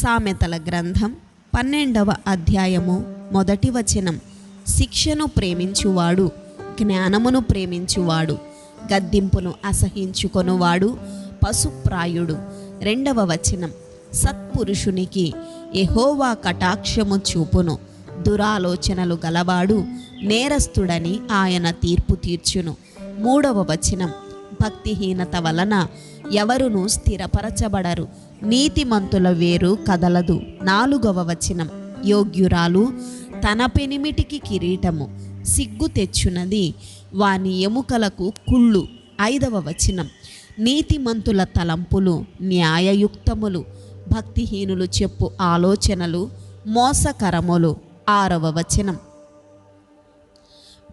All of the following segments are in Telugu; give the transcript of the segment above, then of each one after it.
సామెతల గ్రంథం పన్నెండవ అధ్యాయము మొదటి వచనం. శిక్షను ప్రేమించువాడు జ్ఞానమును ప్రేమించువాడు గద్దింపును అసహించుకొనువాడు పశుప్రాయుడు. రెండవ వచనం. సత్పురుషునికి ఎహోవా కటాక్షము చూపును దురాలోచనలు గలవాడు నేరస్తుడని ఆయన తీర్పు తీర్చును. మూడవ వచనం. భక్తిహీనత వలన ఎవరును స్థిరపరచబడరు. నీతిమంతుల వేరు కదలదు. నాలుగవ వచనం. యోగ్యురాలు తన పెనిమిటికి కిరీటము సిగ్గు తెచ్చునది. వాని ఎముకలకు కుళ్ళు. ఐదవ వచనం. నీతిమంతుల తలంపులు న్యాయయుక్తములు. భక్తిహీనులు చెప్పు ఆలోచనలు మోసకరములు. ఆరవ వచనం.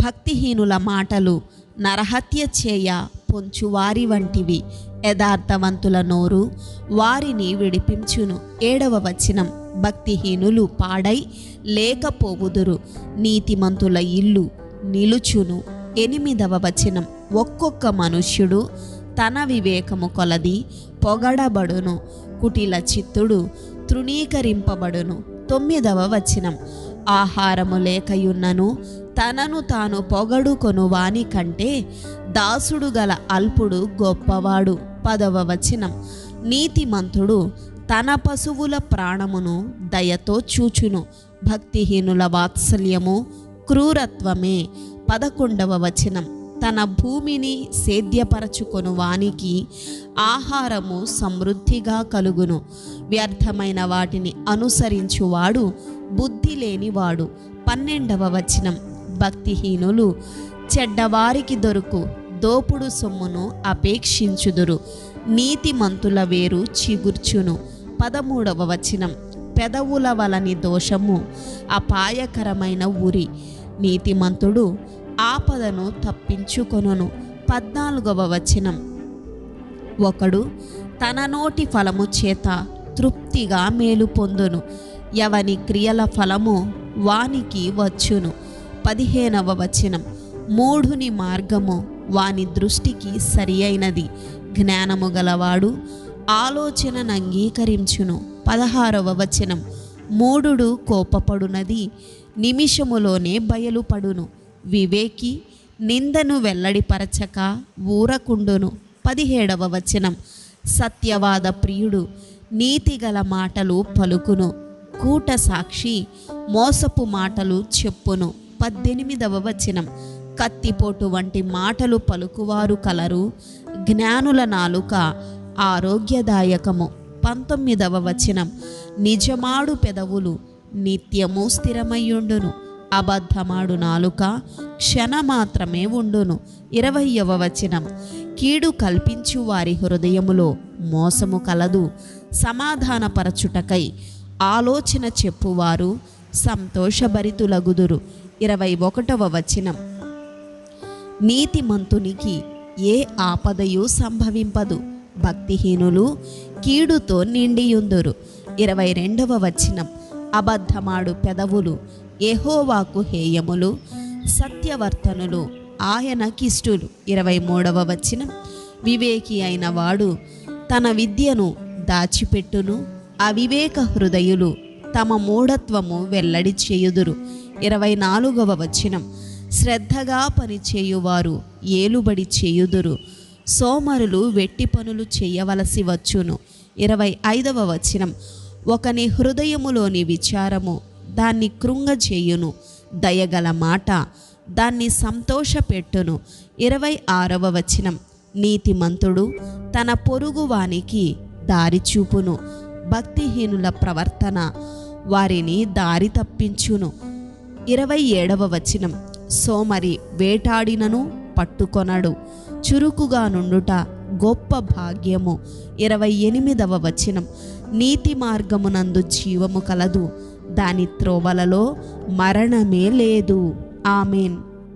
భక్తిహీనుల మాటలు నరహత్య చేయ పొంచు వారి వంటివి. యథార్థవంతుల నోరు వారిని విడిపించును. ఏడవ వచనం భక్తిహీనులు పాడై లేకపోవుదురు. నీతిమంతుల ఇల్లు నిలుచును. ఎనిమిదవ వచనం ఒక్కొక్క మనుష్యుడు తన వివేకము కొలది పొగడబడును. కుటిల చిత్తుడు తృణీకరింపబడును. తొమ్మిదవ వచనం ఆహారము లేకయున్నను తనను తాను పొగడుకొను వాని కంటే దాసుడు గల అల్పుడు గొప్పవాడు. పదవ వచనం. నీతిమంతుడు తన పశువుల ప్రాణమును దయతో చూచును. భక్తిహీనుల వాత్సల్యము క్రూరత్వమే. పదకొండవ వచనం. తన భూమిని సేద్యపరచుకొను వానికి ఆహారము సమృద్ధిగా కలుగును. వ్యర్థమైన వాటిని అనుసరించువాడు బుద్ధి లేనివాడు. పన్నెండవ వచనం. భక్తిహీనులు చెడ్డవారికి దొరుకు. దోపుడు సొమ్మును అపేక్షించుదురు. నీతిమంతుల వేరు చిగుర్చును. పదమూడవ వచనం. పెదవుల వలని దోషము అపాయకరమైన ఉరి నీతిమంతుడు ఆపదను తప్పించుకొనును. పద్నాలుగవ వచనం. ఒకడు తన నోటి ఫలము చేత తృప్తిగా మేలు పొందును. ఎవని క్రియల ఫలము వానికి వచ్చును. పదిహేనవ వచనం. మూఢుని మార్గము వాని దృష్టికి సరి అయినది జ్ఞానము గలవాడు ఆలోచనను అంగీకరించును. పదహారవ వచనం. మూఢుడు కోపపడునది నిమిషములోనే బయలుపడును. వివేకి నిందను వెల్లడిపరచక ఊరకుండును. పదిహేడవ వచనం. సత్యవాద ప్రియుడు నీతిగల మాటలు పలుకును. కూట సాక్షి మోసపు మాటలు చెప్పును. పద్దెనిమిదవ వచనం. కత్తిపోటు వంటి మాటలు పలుకువారు కలరు. జ్ఞానుల నాలుక ఆరోగ్యదాయకము. పంతొమ్మిదవ వచనం. నిజమాడు పెదవులు నిత్యము స్థిరమయ్యుండును. అబద్ధమాడు నాలుక క్షణమాత్రమే ఉండును. ఇరవయవ వచనం. కీడు కల్పించు వారి హృదయములో మోసము కలదు. సమాధానపరచుటకై ఆలోచన చెప్పువారు సంతోషభరితులగుదురు. ఇరవై ఒకటవ వచనం. నీతిమంతునికి ఏ ఆపదయు సంభవింపదు. భక్తిహీనులు కీడుతో నిండియుందురు. ఇరవై రెండవ వచనం. అబద్ధమాడు పెదవులు ఎహోవాకు హేయములు సత్యవర్తనులు ఆయనకిష్టులు ఇరవై మూడవ వచనం. వివేకి అయిన వాడు తన విద్యను దాచిపెట్టును. అవివేక హృదయులు తమ మూఢత్వము వెల్లడి చేయుదురు. ఇరవై నాలుగవ వచనం. శ్రద్ధగా పనిచేయువారు ఏలుబడి చేయుదురు. సోమరులు వెట్టి పనులు చేయవలసి వచ్చును. ఇరవై ఐదవ వచనం. ఒకని హృదయములోని విచారము దాన్ని కృంగచేయును దయగల మాట దాన్ని సంతోషపెట్టును. ఇరవై ఆరవ వచనం. నీతిమంతుడు తన పొరుగువానికి దారి చూపును. భక్తిహీనుల ప్రవర్తన వారిని దారి తప్పించును. ఇరవై ఏడవ వచనం. సోమరి వేటాడినను పట్టుకొనడు. చురుకుగా నుండుట గొప్ప భాగ్యము. ఇరవై ఎనిమిదవ వచనం. నీతి మార్గమునందు జీవము కలదు. దాని త్రోవలలో మరణమే లేదు. ఆమెన్.